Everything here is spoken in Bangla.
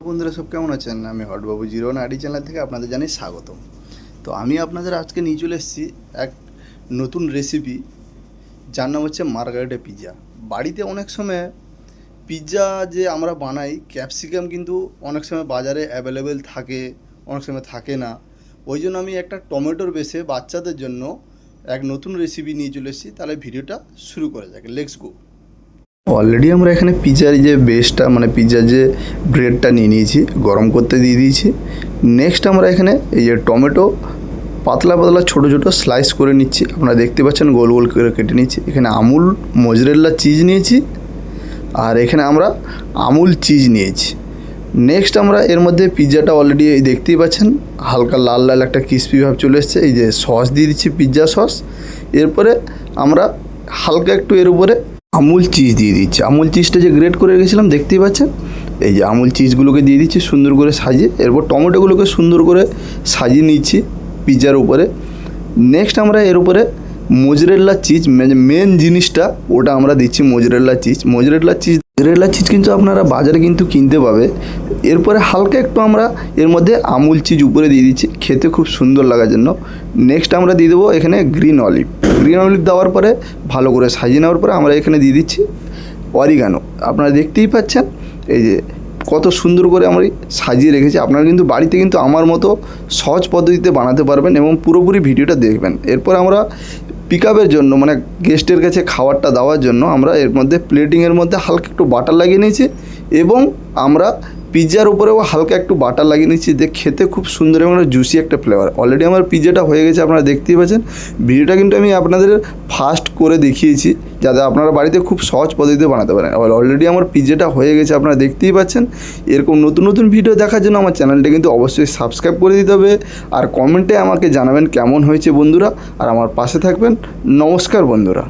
বন্ধুরা, সব কেমন আছেন? আমি হটবাবু জিরো আইডি চ্যানেল থেকে আপনাদের জানাই স্বাগত তো আমি আপনাদের আজকে নিয়ে চলে এসেছি এক নতুন রেসিপি যার নাম হচ্ছে মার্গারেটে পিৎজা বাড়িতে অনেক সময় পিৎজা যে আমরা বানাই, ক্যাপসিকাম কিন্তু অনেক সময় বাজারে অ্যাভেলেবেল থাকে, অনেক সময় থাকে না। ওই জন্য আমি একটা টমেটোর বেসে বাচ্চাদের জন্য এক নতুন রেসিপি নিয়ে চলে এসেছি। তাহলে ভিডিওটা শুরু করা যাক। লেটস গো অলরেডি আমরা এখানে পিৎজার যে বেসটা মানে পিৎজার যে ব্রেডটা নিয়ে নিয়েছি, গরম করতে দিয়ে দিয়েছি। নেক্সট আমরা এখানে এই যে টমেটো, পাতলা পাতলা ছোটো ছোটো স্লাইস করে নিচ্ছি। আপনারা দেখতে পাচ্ছেন গোল গোল করে কেটে নিচ্ছি। এখানে আমুল মজরেল্লা চিজ নিয়েছি। আর এখানে আমরা আমুল চিজ নিয়েছি। নেক্সট আমরা এর মধ্যে পিৎজাটা অলরেডি দেখতেই পাচ্ছেন, হালকা লাল লাল একটা ক্রিসপি ভাব চলে এসছে। এই যে সস দিয়ে দিচ্ছি পিৎজা সস এরপরে আমরা হালকা একটু এর উপরে আমুল চিজ দিয়ে দিচ্ছি। আমুল চিজটা যে গ্রেট করে রেখেছিলাম, দেখতেই পাচ্ছেন? এই যে আমুল চিজগুলোকে দিয়ে দিচ্ছি, সুন্দর করে সাজিয়ে, এরপর টমেটোগুলোকে সুন্দর করে সাজিয়ে নিচ্ছি পিৎজার উপরে। নেক্সট আমরা এর উপরে মোজরেল্লা চিজ মেন জিনিসটা, ওটা আমরা দিচ্ছি mozzarella cheese mozzarella cheese mozzarella cheese কিন্তু আপনারা বাজারে কিন্তু কিনতে পাবে। এরপরে হালকা একটু আমরা এর মধ্যে আমুল চিজ উপরে দিয়ে দিচ্ছি। খেতে খুব সুন্দর লাগার জন্য। নেক্সট আমরা দিয়ে দেবো এখানে গ্রিন অলিভ গ্রিন অলিভ দেওয়ার পরে, ভালো করে সাজিয়ে নেওয়ার পরে আমরা এখানে দিয়ে দিচ্ছি অরিগানো আপনারা দেখতেই পাচ্ছেন, এই যে কত সুন্দর করে আমরা সাজিয়ে রেখেছি। আপনারা কিন্তু বাড়িতে কিন্তু আমার মতো সহজ পদ্ধতিতে বানাতে পারবেন এবং পুরোপুরি ভিডিওটা দেখবেন। এরপর আমরা পিক জন্য মানে গেস্টের কাছে খাবারটা দেওয়ার জন্য আমরা এর মধ্যে প্লেটিংয়ের মধ্যে হালকা একটু বাটার লাগিয়ে নিয়েছি এবং আমরা পিৎজার উপরেও হালকা একটু বাটার লাগিয়ে নিচ্ছি। যে খেতে খুব সুন্দর এবং জুসি একটা ফ্লেভার অলরেডি আমার পিৎজাটা হয়ে গেছে, আপনারা দেখতেই পাচ্ছেন। ভিডিওটা কিন্তু আমি আপনাদের ফাস্ট করে দেখিয়েছি, যাতে আপনারা বাড়িতে খুব সহজ পদ্ধতিতে বানাতে পারেন। অলরেডি আমার পিৎজাটা হয়ে গেছে, আপনারা দেখতেই পাচ্ছেন। এরকম নতুন নতুন ভিডিও দেখার জন্য আমার চ্যানেলটা কিন্তু অবশ্যই সাবস্ক্রাইব করে দিতে হবে। আর কমেন্টে আমাকে জানাবেন কেমন হয়েছে বন্ধুরা। আর আমার পাশে থাকবেন। নমস্কার বন্ধুরা।